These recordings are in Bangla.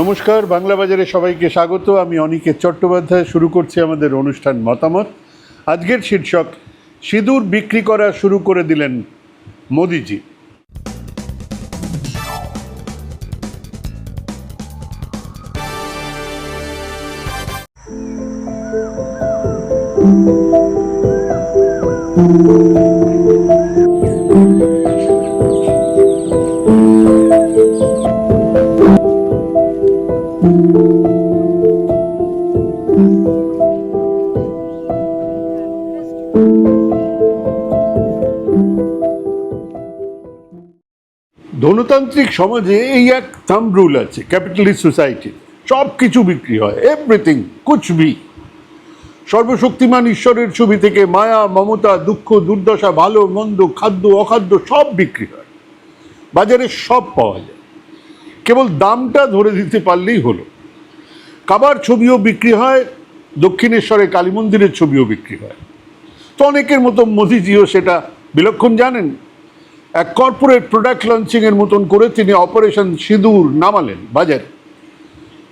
নমস্কার, বাংলা বাজারে সবাইকে স্বাগত। আমি অনিকেত চট্টোপাধ্যায়, শুরু করছি আমাদের অনুষ্ঠান মতামত। আজকের শীর্ষক, সিঁদুর বিক্রি করা শুরু করে দিলেন মোদিজি। ধনতান্ত্রিক সমাজে এই এক থাম রুল আছে ক্যাপিটালিস্ট সোসাইটি সব কিছু বিক্রি হয় এভরিথিং কুচবি সর্বশক্তিমান ঈশ্বরের ছবি থেকে মায়া, মমতা, দুঃখ, দুর্দশা, ভালো, মন্দ, খাদ্য, অখাদ্য, সব বিক্রি হয়। বাজারে সব পাওয়া যায়। কেবল দামটা ধরে দিতে পারলেই হলো। কাবার ছবিও বিক্রি হয়, দক্ষিণেশ্বরে কালী মন্দিরের ছবিও বিক্রি হয়। তো অনেকের মতো মোদিজিও সেটা, বিলক্ষণ জানেন? এক কর্পোরেট প্রোডাক্ট লঞ্চিংয়ের মতন করে তিনি অপারেশন সিঁদুর নামালেন, বাজারে।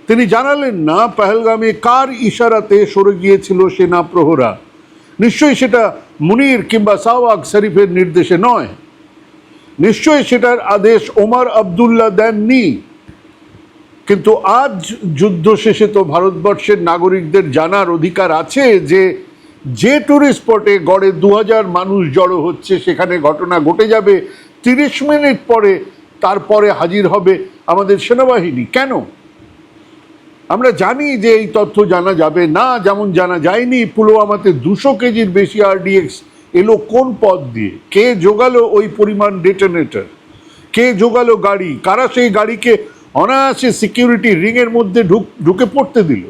তিনি জানালেন, না, পেহেলগামে কার ইশারাতে সরে গিয়েছিল সেনা প্রহরা? নিশ্চয়ই সেটা মুনির কিংবা সাওয়াক শরীফের নির্দেশে নয়। নিশ্চয়ই সেটার আদেশ ওমর আবদুল্লাহ দেননি। কিন্তু আজ যুদ্ধ শেষে তো ভারতবর্ষের নাগরিকদের জানার অধিকার আছে যে যে টুরিস্ট স্পটে গড়ে দু হাজার মানুষ জড়ো হচ্ছে, সেখানে ঘটনা ঘটে যাবে তিরিশ মিনিট পরে, তারপরে হাজির হবে আমাদের সেনাবাহিনী। কেন? আমরা জানি যে এই তথ্য জানা যাবে না, যেমন জানা যায়নি পুলওয়ামাতে দুশো কেজির বেশি আরডিএক্স এলো কোন পথ দিয়ে? কে জোগালো ওই পরিমাণ ডেটোনেটর কে জোগালো গাড়ি? কারা সেই গাড়িকে অনায়াসে সিকিউরিটি রিংয়ের মধ্যে ঢুক, ঢুকে পড়তে দিল?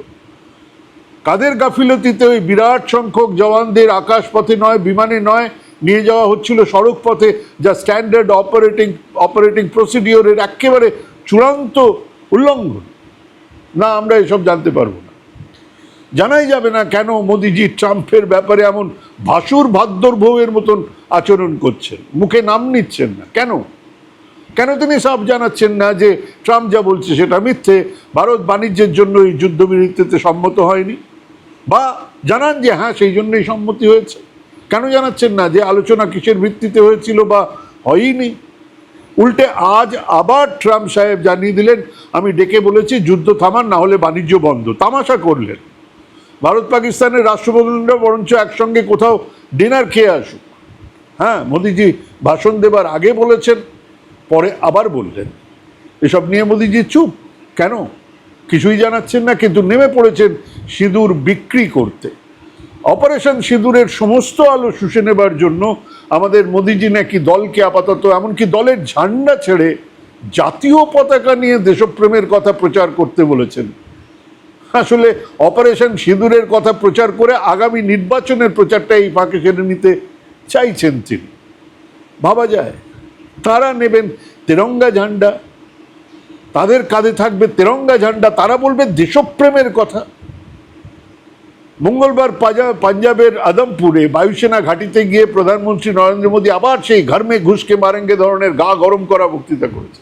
কাদের গাফিলতিতে ওই বিরাট সংখ্যক জওয়ানদের আকাশপথে নয়, বিমানে নয়, নিয়ে যাওয়া হচ্ছিল সড়ক পথে, যা স্ট্যান্ডার্ড অপারেটিং অপারেটিং প্রসিডিওরের একেবারে চূড়ান্ত উল্লঙ্ঘন। না, আমরা এসব জানতে পারব না। জানাই যাবে না কেন মোদিজি ট্রাম্পের ব্যাপারে এমন ভাসুর ভাদ্যর বউয়ের মতন আচরণ করছেন? মুখে নাম নিচ্ছেন না। কেন? কেন তিনি সব জানাচ্ছেন না যে ট্রাম্প যা বলছে সেটা মিথ্যে? ভারত বাণিজ্যের জন্য এই যুদ্ধবিরতিতে সম্মত হয়নি? বা জানান যে হ্যাঁ সেই জন্যই সম্মতি হয়েছে। কেন জানাচ্ছেন না যে, আলোচনা কিসের ভিত্তিতে হয়েছিল বা হয়নি? উল্টে, আজ আবার ট্রাম্প সাহেব জানিয়ে দিলেন, আমি ডেকে বলেছি যুদ্ধ থামান, না হলে বাণিজ্য বন্ধ। তামাশা করলেন। ভারত পাকিস্তানের রাষ্ট্রপ্রধানরা বরঞ্চ একসঙ্গে কোথাও ডিনার খেয়ে আসুক। হ্যাঁ মোদিজি ভাষণ দেবার আগে বলেছেন, পরে আবার বললেন। এসব নিয়ে মোদিজি চুপ। কেন? কিছুই জানাচ্ছেন না, কিন্তু নেমে পড়েছেন সিঁদুর বিক্রি করতে। অপারেশন সিঁদুরের সমস্ত আলো শুষে নেবার জন্য আমাদের মোদিজি নাকি দলকে আপাতত, এমনকি দলের ঝান্ডা ছেড়ে জাতীয় পতাকা নিয়ে দেশপ্রেমের কথা প্রচার করতে বলেছেন। আসলে অপারেশন সিঁদুরের কথা প্রচার করে আগামী নির্বাচনের প্রচারটা এই ফাঁকে সেরে নিতে চাইছেন তিনি। ভাবা যায়, তারা নেবেন তেরঙ্গা ঝান্ডা তাদের কাঁধে থাকবে তেরঙ্গা ঝান্ডা, তারা বলবে দেশপ্রেমের কথা। মঙ্গলবার পাঞ্জাবের আদমপুরে বায়ুসেনা ঘাঁটিতে গিয়ে প্রধানমন্ত্রী নরেন্দ্র মোদী আবার সেই ঘরমে ঘুষকে মারেঙ্গে ধরনের গা গরম করা বক্তৃতা করেছে।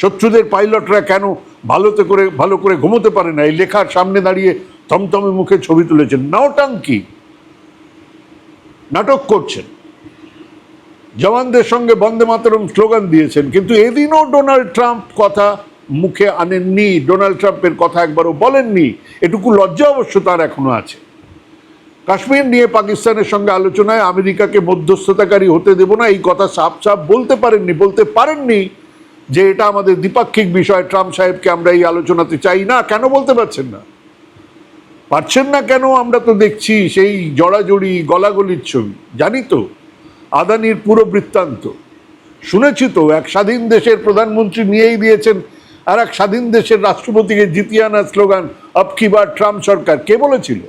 শত্রুদের পাইলটরা কেন ভালোতে করে, ভালো করে ঘুমোতে পারে না? এই লেখার সামনে দাঁড়িয়ে থমথমে মুখে ছবি তুলেছেন। নাওটাঙ্কি নাটক করছেন। জওয়ানদের সঙ্গে বন্দে মাতরম স্লোগান দিয়েছেন, কিন্তু এদিনও ডোনাল্ড ট্রাম্প কথা মুখে আনেননি, ডোনাল্ড ট্রাম্পের কথা একবারও বলেননি, এটুকু লজ্জা অবশ্য তার এখনও আছে। কাশ্মীর নিয়ে পাকিস্তানের সঙ্গে আলোচনায় আমেরিকাকে মধ্যস্থতাকারী হতে দেব না, এই কথা সাপ সাপ বলতে পারেননি বলতে পারেননি যে এটা আমাদের দ্বিপাক্ষিক বিষয়, ট্রাম্প সাহেবকে আমরা এই আলোচনাতে চাই না, কেন বলতে পারছেন না? পারছেন না কেন আমরা তো দেখছি সেই জড়াজড়ি, গলাগলির ছবি, জানি তো। আদানির পুরো বৃত্তান্ত। শুনেছি তো, এক স্বাধীন দেশের প্রধানমন্ত্রী নিয়েই দিয়েছেন, আর এক স্বাধীন দেশের রাষ্ট্রপতিকে জিতিয়ে আনার স্লোগান, আপ কি ট্রাম্প সরকার। কে বলেছিল?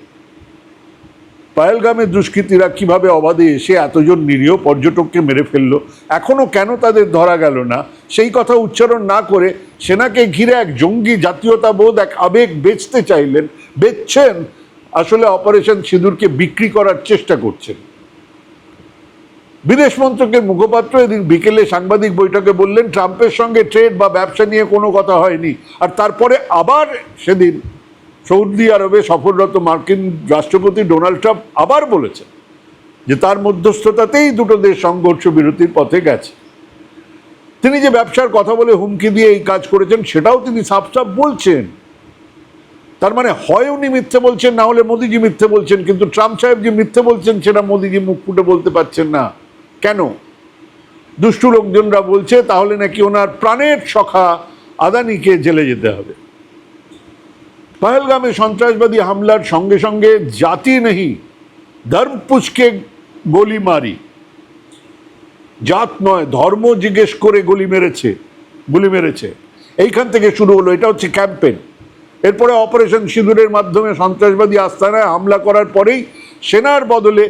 পায়েলগামে দুষ্কৃতীরা কীভাবে অবাধে এসে এতজন নিরীহ পর্যটককে মেরে ফেলল, এখনও কেন তাদের ধরা গেল না? সেই কথা উচ্চারণ না করে সেনাকে ঘিরে এক জঙ্গি জাতীয়তাবোধ, এক আবেগ বেচতে চাইলেন, বেচছেন, আসলে অপারেশন সিঁদুরকে বিক্রি করার চেষ্টা করছেন। বিদেশ মন্ত্রকের মুখপাত্র এদিন বিকেলে সাংবাদিক বৈঠকে বললেন, ট্রাম্পের সঙ্গে ট্রেড বা ব্যবসা নিয়ে কোনো কথা হয়নি। আর তারপরে আবার সেদিন সৌদি আরবে সফররত মার্কিন রাষ্ট্রপতি ডোনাল্ড ট্রাম্প আবার বলেছেন যে তার মধ্যস্থতাতেই দুটো দেশ সংঘর্ষ বিরতির পথে গেছে। তিনি যে ব্যবসার কথা বলে হুমকি দিয়ে এই কাজ করেছেন, সেটাও তিনি সাফ সাফ বলছেন। তার মানে হয় উনি মিথ্যে বলছেন, না হলে মোদিজি মিথ্যে বলছেন, কিন্তু ট্রাম্প সাহেব যে মিথ্যে বলছেন, সেটা মোদিজি মুখ ফুটে বলতে পারছেন না। কেন? দুষ্টু লোকজনরা বলছে, তাহলে নাকি ওনার প্রাণের সখা আদানিকে জেলে যেতে হবে। পহলগামে সন্ত্রাসবাদী হামলার সঙ্গে সঙ্গে জাতি নেই ধর্ম পুচকে গলি মারি। জাত নয়, ধর্ম জিজ্ঞেস করে গলি মেরেছে, গুলি মেরেছে। এইখান থেকে শুরু হলো, এটা হচ্ছে ক্যাম্পেন এরপরে অপারেশন সিঁদুরের মাধ্যমে সন্ত্রাসবাদী আস্তানায় হামলা করার পরেই সেনার বদলে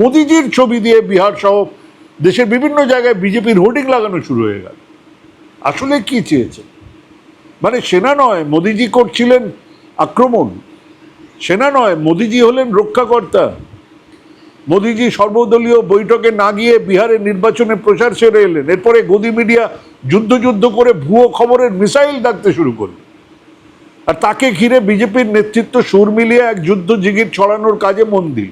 মোদিজির ছবি দিয়ে বিহার সহ দেশের বিভিন্ন জায়গায় বিজেপির হোর্ডিং লাগানো শুরু হয়ে গেল। আসলে কি চেয়েছে? মানে সেনা নয়, মোদিজি করছিলেন আক্রমণ। সেনা নয়, মোদিজি হলেন রক্ষাকর্তা। মোদিজি সর্বদলীয় বৈঠকে না গিয়ে বিহারের নির্বাচনে প্রচার সেরে এলেন। এরপরে গদি মিডিয়া যুদ্ধ যুদ্ধ করে ভুয়ো খবরের মিসাইল ডাকতে শুরু করল। আর তাকে ঘিরে বিজেপির নেতৃত্ব সুর মিলিয়ে এক যুদ্ধ জিগির ছড়ানোর কাজে মন দিল।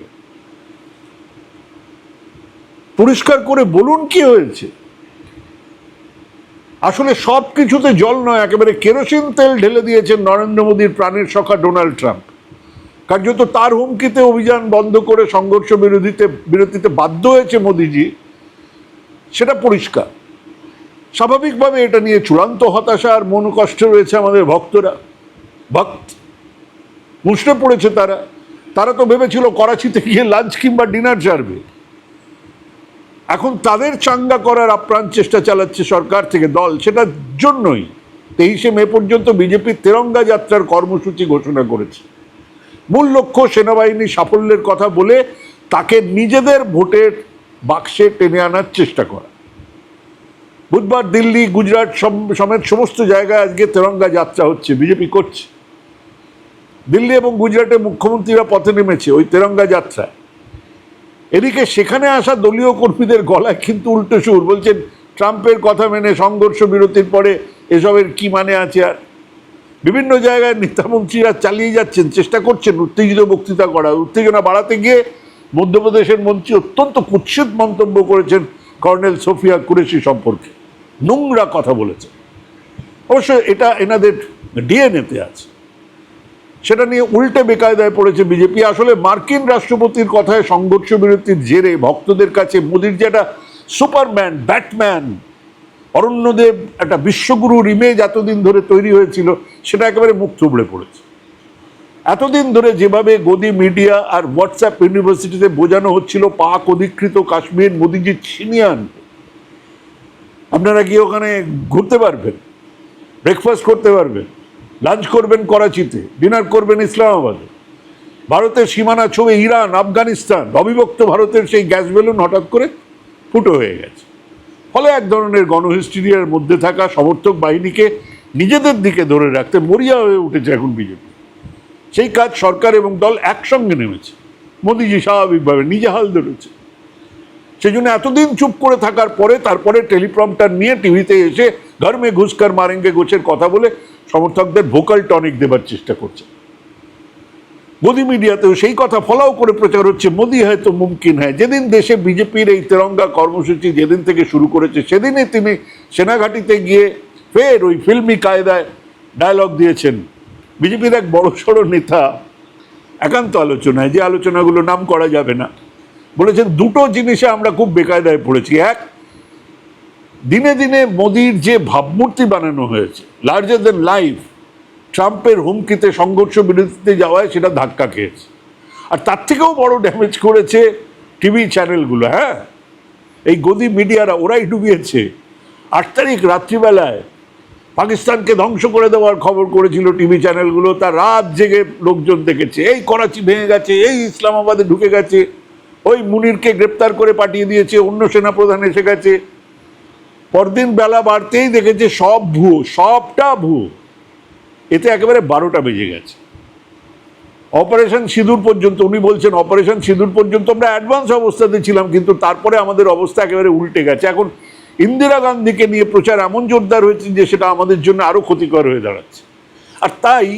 পরিষ্কার করে বলুন কি হয়েছে? আসলে সব কিছুতে জল নয়, একেবারে কেরোসিন তেল ঢেলে দিয়েছেন নরেন্দ্র মোদীর প্রাণের সখা ডোনাল্ড ট্রাম্প। কার্যত তার হুমকিতে অভিযান বন্ধ করে সংঘর্ষ বিরোধীতে, বিরতিতে বাধ্য হয়েছে মোদিজি। সেটা পরিষ্কার। স্বাভাবিকভাবে এটা নিয়ে চূড়ান্ত হতাশা আর মন কষ্ট রয়েছে আমাদের ভক্তরা। ভক্ত। মুষড়ে পড়েছে তারা। তারা তো ভেবেছিল করাচিতে গিয়ে লাঞ্চ কিংবা ডিনার সারবে। এখন তাদের চাঙ্গা করার আপ্রাণ চেষ্টা চালাচ্ছে সরকার থেকে দল সেটার জন্যই। তেইশে মে পর্যন্ত বিজেপির তেরঙ্গা যাত্রার কর্মসূচি ঘোষণা করেছে। মূল লক্ষ্য সেনাবাহিনী সাফল্যের কথা বলে তাকে নিজেদের ভোটের বাক্সে টেনে আনার চেষ্টা করা। বুধবার দিল্লি, গুজরাট সম- সমেত সমস্ত জায়গায় আজকে তেরঙ্গা যাত্রা হচ্ছে, বিজেপি করছে। দিল্লি এবং গুজরাটে মুখ্যমন্ত্রীরা পথে নেমেছে ওই তেরঙ্গা যাত্রায়। এদিকে সেখানে আসা দলীয় কর্মীদের গলায় কিন্তু উল্টো সুর। বলছেন, ট্রাম্পের কথা মেনে সংঘর্ষ বিরতির পরে এসবের কি মানে আছে আর? বিভিন্ন জায়গায় নেতামন্ত্রীরা চালিয়ে যাচ্ছেন, চেষ্টা করছেন উত্তেজিত বক্তৃতা করা উত্তেজনা বাড়াতে গিয়ে মধ্যপ্রদেশের মন্ত্রী অত্যন্ত কুৎসিত মন্তব্য করেছেন কর্নেল সোফিয়া কুরেশি সম্পর্কে। নোংরা কথা বলেছেন। অবশ্য এটা এনাদের ডিএনএতে আছে। সেটা নিয়ে উল্টে বেকায়দায় পড়েছে বিজেপি। আসলে মার্কিন রাষ্ট্রপতির কথায় সংঘর্ষ বিরতির জেরে ভক্তদের কাছে মোদির যে একটা সুপারম্যান, ব্যাটম্যান, অরণ্যদেব একটা বিশ্বগুরুর ইমেজ এতদিন ধরে তৈরি হয়েছিল, সেটা একেবারে মুখ থুবড়ে পড়েছে। এতদিন ধরে যেভাবে গদি মিডিয়া আর হোয়াটসঅ্যাপ ইউনিভার্সিটিতে বোঝানো হচ্ছিল, পাক অধিকৃত কাশ্মীর, মোদিজি ছিনিয়ে আপনারা গিয়ে ওখানে ঘুরতে পারবেন? ব্রেকফাস্ট করতে পারবেন? লাঞ্চ করবেন করাচিতে, ডিনার করবেন ইসলামাবাদে। ভারতের সীমানা ছবি ইরান, আফগানিস্তান, অবিভক্ত ভারতের সেই গ্যাস বেলুন হঠাৎ করে ফুটো হয়ে গেছে। ফলে এক ধরনের গণহিস্টিরিয়ার মধ্যে থাকা সমর্থক বাহিনীকে নিজেদের দিকে ধরে রাখতে মরিয়া হয়ে উঠেছে এখন বিজেপি। সেই কাজ সরকার এবং দল একসঙ্গে নেমেছে। মোদিজি স্বাভাবিকভাবে নিজে হাল ধরেছে। সেই জন্য এতদিন চুপ করে থাকার পরে তারপরে টেলিপ্রম্পটার নিয়ে টিভিতে এসে ঘর মে ঘুষকার মারেঙ্গে গোছের কথা বলে সমর্থকদের ভোকাল টনিক দেবার চেষ্টা করছে। মোদি মিডিয়াতেও সেই কথা ফলাও করে প্রচার হচ্ছে, মোদি হয়তো মুমকিন হয় যেদিন দেশে বিজেপির এই তেরঙ্গা কর্মসূচি যেদিন থেকে শুরু করেছে সেদিনে তিনি সেনাঘাটিতে গিয়ে ফের ওই ফিল্মি কায়দায় ডায়লগ দিয়েছেন। বিজেপির এক বড় সড়ো নেতা একান্ত আলোচনায়, যে আলোচনাগুলো নাম করা যাবে না। বলেছেন, দুটো জিনিসে আমরা খুব বেকায়দায় পড়েছি। এক দিনে দিনে মোদির যে ভাবমূর্তি বানানো হয়েছে লার্জার দেন লাইফ ট্রাম্পের হুমকিতে সংঘর্ষ বিরতিতে যাওয়ায় সেটা ধাক্কা খেয়েছে। আর তার থেকেও বড় ড্যামেজ করেছে টিভি চ্যানেলগুলো হ্যাঁ? এই গদি মিডিয়ারা, ওরাই ডুবিয়েছে। আট তারিখ রাত্রিবেলায় পাকিস্তানকে ধ্বংস করে দেওয়ার খবর করেছিল টিভি চ্যানেলগুলো তার রাত জেগে লোকজন দেখেছে, এই করাচি ভেঙে গেছে, এই ইসলামাবাদে ঢুকে গেছে, ওই মুনিরকে গ্রেপ্তার করে পাঠিয়ে দিয়েছে, অন্য সেনাপ্রধান এসে গেছে। পরদিন বেলা বাড়তেই দেখেছে সব ভুয়ো সবটা ভুয়ো এতে একেবারে বারোটা বেজে গেছে। অপারেশন সিঁদুর পর্যন্ত, উনি বলছেন অপারেশন সিঁদুর পর্যন্ত আমরা অ্যাডভান্স অবস্থাতে ছিলাম, কিন্তু তারপরে আমাদের অবস্থা একেবারে উল্টে গেছে। এখন ইন্দিরা গান্ধীকে নিয়ে প্রচার এমন জোরদার হয়েছে যে সেটা আমাদের জন্য আরও ক্ষতিকর হয়ে দাঁড়াচ্ছে। আর তাই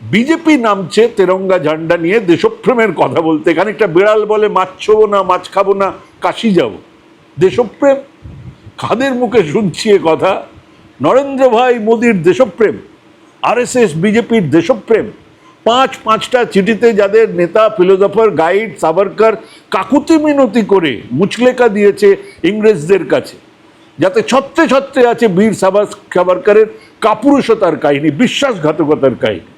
বিজেপি নামছে তেরঙ্গা ঝান্ডা নিয়ে দেশপ্রেমের কথা বলতে। খানিকটা বিড়াল বলে, মাছ ছোবো না, মাছ খাব না, কাশি যাব। দেশপ্রেম? কাদের মুখে শুনছি এ কথা? নরেন্দ্র ভাই মোদীর দেশপ্রেম, আরএসএস বিজেপির দেশপ্রেম, পাঁচ পাঁচটা চিঠিতে যাদের নেতা, ফিলোজফার, গাইড সাভারকার কাকুতি মিনতি করে মুচলেকা দিয়েছে ইংরেজদের কাছে, যাতে ছত্রে ছত্রে আছে বীর সাবাস সাভারকারের কাপুরুষতার কাহিনী, বিশ্বাসঘাতকতার কাহিনী।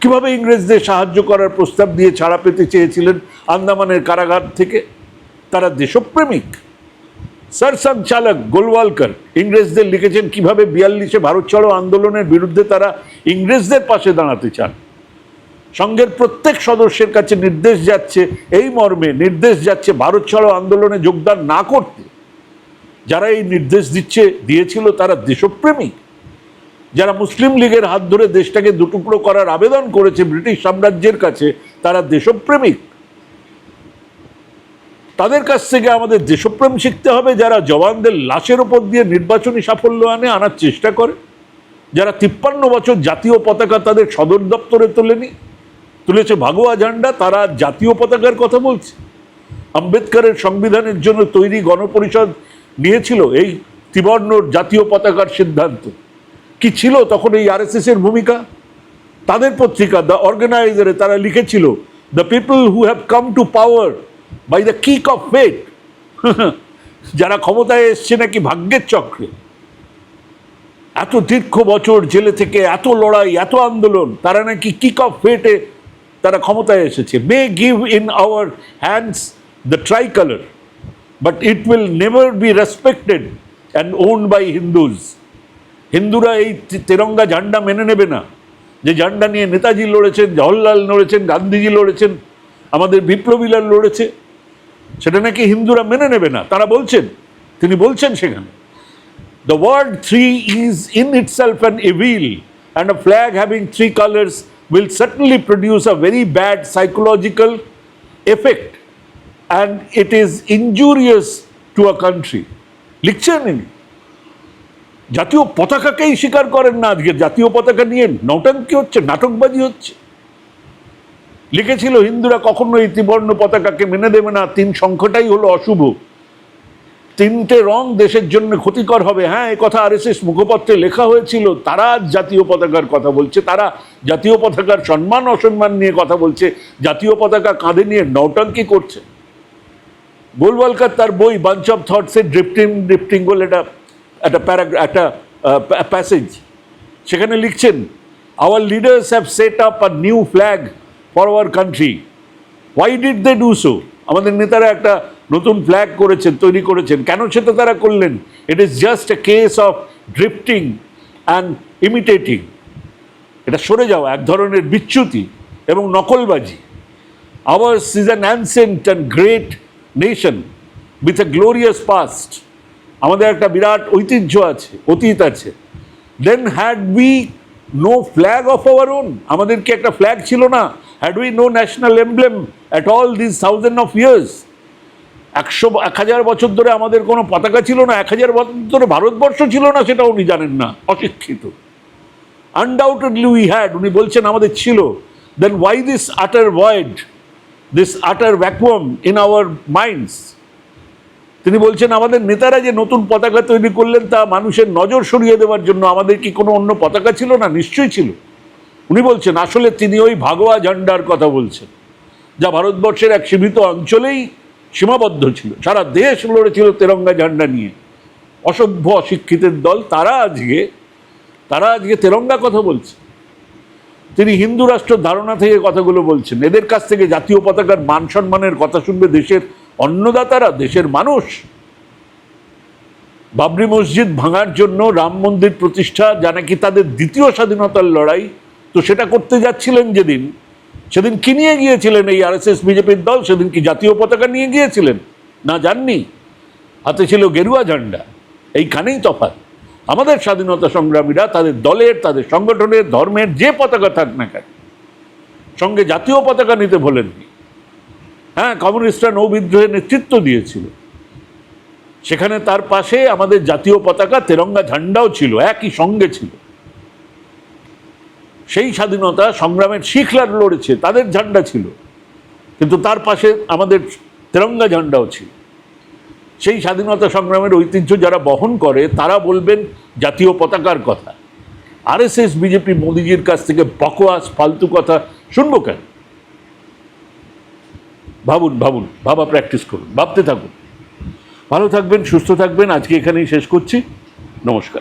কীভাবে ইংরেজদের সাহায্য করার প্রস্তাব দিয়ে ছাড়া পেতে চেয়েছিলেন আন্দামানের কারাগার থেকে? তারা দেশপ্রেমিক। সরসম চালক গোলওয়ালকর ইংরেজদের লিখেছেন কীভাবে বিয়াল্লিশে ভারত ছাড়ো আন্দোলনের বিরুদ্ধে তারা ইংরেজদের পাশে দাঁড়াতে চান। সংঘের প্রত্যেক সদস্যের কাছে নির্দেশ যাচ্ছে এই মর্মে নির্দেশ যাচ্ছে ভারত ছাড়ো আন্দোলনে যোগদান না করতে। যারা এই নির্দেশ দিচ্ছে, দিয়েছিল তারা দেশপ্রেমিক। যারা মুসলিম লীগের হাত ধরে দেশটাকে দুটুকরো করার আবেদন করেছে ব্রিটিশ সাম্রাজ্যের কাছে, তারা দেশপ্রেমিক। তাদের কাছ থেকে আমাদের দেশপ্রেম শিখতে হবে, যারা জওয়ানদের লাশের ওপর দিয়ে নির্বাচনী সাফল্য আনে, আনার চেষ্টা করে। যারা তিপ্পান্ন বছর জাতীয় পতাকা তাদের সদর দপ্তরে তোলেনি, তুলেছে ভাগোয়া ঝান্ডা, তারা জাতীয় পতাকার কথা বলছে। আম্বেদকরের সংবিধানের জন্য তৈরি গণপরিষদ নিয়েছিল এই ত্রিবর্ণর জাতীয় পতাকার সিদ্ধান্ত। কি ছিল তখন এই আরএসএস এর ভূমিকা? তাদের পত্রিকা দ্য অর্গানাইজারে তারা লিখেছিল the people who have come to power by the kick of fate যারা ক্ষমতায় এসছে নাকি ভাগ্যের চক্রে। এত দীর্ঘ বছর জেলে থেকে এত লড়াই, এত আন্দোলন, তারা নাকি কিক অফ ফেটে তারা ক্ষমতায় এসেছে। May give in our hands the tricolour but it will never be respected and own by Hindus হিন্দুরা এই তেরঙ্গা ঝান্ডা মেনে নেবে না। যে ঝান্ডা নিয়ে নেতাজি লড়েছেন, জওহরলাল লড়েছেন, গান্ধীজি লড়েছেন আমাদের বিপ্লবীরা লড়েছে। সেটা নাকি হিন্দুরা মেনে নেবে না? তারা বলছেন, তিনি বলছেন সেখানে the world three is in itself and evil and a flag having three colours will certainly produce a very bad psychological effect and it is injurious to a country লিখছেন ইনি জাতীয় পতাকাকেই স্বীকার করেন না আজকে। জাতীয় পতাকা নিয়ে নৌটাঙ্কি হচ্ছে, নাটকবাজি হচ্ছে। লিখেছিল, হিন্দুরা কখনো এই ত্রিবর্ণ পতাকাকে মেনে দেবে না। তিন সংখ্যাটাই হলো অশুভ। তিনটে রং দেশের জন্য ক্ষতিকর হবে। হ্যাঁ এ কথা আর এস মুখপত্রে লেখা হয়েছিল। তারা জাতীয় পতাকার কথা বলছে। তারা জাতীয় পতাকার সম্মান অসম্মান নিয়ে কথা বলছে। জাতীয় পতাকা কাঁধে নিয়ে নৌটাঙ্কি করছে। গোলওয়ালকার তার বই বাঞ্চ অফ থটসের ড্রিফটিং ড্রিফটিং বলে একটা একটা প্যারাগ্রা একটা প্যাসেজ সেখানে লিখছেন our leaders have set up a new flag for our country why did they do so আমাদের নেতারা একটা নতুন ফ্ল্যাগ করেছেন, তৈরি করেছেন। কেন সেটা তারা করলেন? It is just a case of drifting and imitating এটা সরে যাওয়া, এক ধরনের বিচ্যুতি এবং নকলবাজি। Ours is an ancient and great nation with a glorious past আমাদের একটা বিরাট ঐতিহ্য আছে, অতীত আছে। Then had be no flag of our own আমাদের কি একটা ফ্ল্যাগ ছিল না? Had we no national emblem at all this thousand of years একশো, এক হাজার বছর ধরে আমাদের কোনো পতাকা ছিল না, এক হাজার বছর ধরে ভারতবর্ষ ছিল না, সেটা উনি জানেন না, অশিক্ষিত। আনডাউটেডলি উই হ্যাড উনি বলছেন আমাদের ছিল। Then why this utter void this utter vacuum in our minds তিনি বলছেন, আমাদের নেতারা যে নতুন পতাকা তৈরি করলেন তা মানুষের নজর সরিয়ে দেওয়ার জন্য আমাদের কি কোনো অন্য পতাকা ছিল না? নিশ্চয়ই ছিল। উনি বলছেন, আসলে তিনি ওই ভাগোয়া ঝান্ডার কথা বলছেন, যা ভারতবর্ষের এক সীমিত অঞ্চলেই সীমাবদ্ধ ছিল। সারা দেশ লড়েছিল তেরঙ্গা ঝান্ডা নিয়ে। অসভ্য অশিক্ষিতের দল, তারা আজকে তারা আজকে তেরঙ্গা কথা বলছে। তিনি হিন্দু রাষ্ট্র ধারণা থেকে কথাগুলো বলছেন। এদের কাছ থেকে জাতীয় পতাকার মান সম্মানের কথা শুনবে দেশের অন্নদাতারা, দেশের মানুষ। বাবরি মসজিদ ভাঙার জন্য রাম মন্দির প্রতিষ্ঠা, যা নাকি তাদের দ্বিতীয় স্বাধীনতার লড়াই তো সেটা করতে যাচ্ছিলেন যেদিন, সেদিন কি নিয়ে গিয়েছিলেন এই আরএসএস বিজেপির দল? সেদিন কি জাতীয় পতাকা নিয়ে গিয়েছিলেন? না যাননি? হাতে ছিল গেরুয়া ঝান্ডা, এইখানেই তফাৎ। আমাদের স্বাধীনতা সংগ্রামীরা তাদের দলের, তাদের সংগঠনের, ধর্মের যে পতাকা থাক না কেন, সঙ্গে জাতীয় পতাকা নিতে ভোলেননি। হ্যাঁ কমিউনিস্টরা নৌবিদ্রোহের নেতৃত্ব দিয়েছিল। সেখানে তার পাশে আমাদের জাতীয় পতাকা, তেরঙ্গা ঝান্ডাও ছিল, একই সঙ্গে ছিল। সেই স্বাধীনতা সংগ্রামের শিখলার লড়েছে, তাদের ঝান্ডা ছিল। কিন্তু তার পাশে আমাদের তেরঙ্গা ঝান্ডাও ছিল। সেই স্বাধীনতা সংগ্রামের ঐতিহ্য যারা বহন করে, তারা বলবেন জাতীয় পতাকার কথা। আরএসএস, বিজেপি, মোদিজির কাছ থেকে বকোয়াস ফালতু কথা শুনব কেন? ভাবুন ভাবুন, ভাবা প্র্যাকটিস করুন, ভাবতে থাকুন। ভালো থাকবেন, সুস্থ থাকবেন, আজকে এখানেই শেষ করছি। নমস্কার।